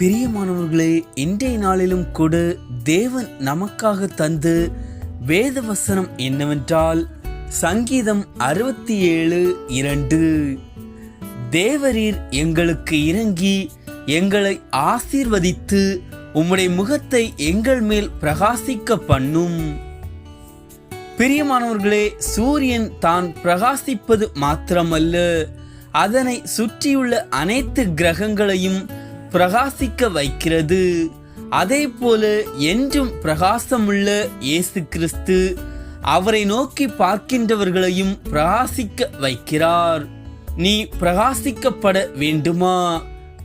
பிரியமானவர்களே இன்றைய நாளிலும் கூட தேவன் நமக்காக தந்து வேத வசனம் என்னவென்றால் சங்கீதம் அறுபத்தி ஏழு இரண்டு. தேவரீர் எங்களுக்கு இறங்கி எங்களை ஆசீர்வதித்து உம்முடைய முகத்தை எங்கள் மேல் பிரகாசிக்க பண்ணும். பிரியமானவர்களே சூரியன் தான் பிரகாசிப்பது மாத்திரமல்ல. அதனை சுற்றியுள்ள அனைத்து கிரகங்களையும் பிரகாசிக்க வைக்கிறது. அதே போல என்றும் பிரகாசமுள்ள இயேசு கிறிஸ்து அவரை நோக்கி பார்க்கின்றவர்களையும் பிரகாசிக்க வைக்கிறார். நீ பிரகாசிக்கப்பட வேண்டுமா?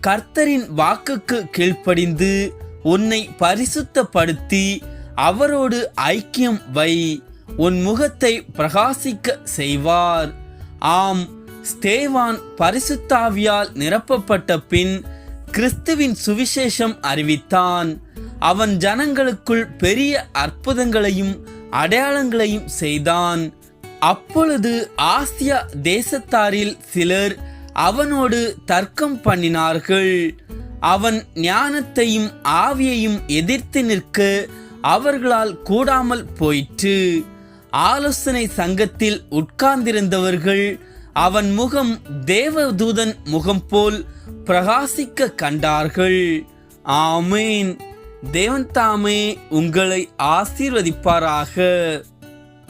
கர்த்தரின் வாக்குக்கு கீழ்ப்படிந்து உன்னை பரிசுத்தப்படுத்தி அவரோடு ஐக்கியம் வை. உன் முகத்தை பிரகாசிக்க செய்வார். ஆம் ஸ்தேவான் பரிசுத்தாவியால் நிரப்பப்பட்ட பின் கிறிஸ்துவின் சுவிசேஷம் அறிவித்தான். அவன் ஜனங்களுக்குள் பெரிய அற்புதங்களையும் அடையாளங்களையும் செய்தான். அப்பொழுது ஆசியா தேசத்தாரில் சிலர் அவனோடு தர்க்கம் பண்ணினார்கள். அவன் ஞானத்தையும் ஆவியையும் எதிர்த்து நிற்க அவர்களால் கூடாமல் போயிற்று. ஆலோசனை சங்கத்தில் உட்கார்ந்திருந்தவர்கள் அவன் முகம் தேவதூதன் முகம் போல் பிரகாசிக்க கண்டார்கள். ஆமேன். தேவன் தாமே உங்களை ஆசீர்வதிப்பாராக.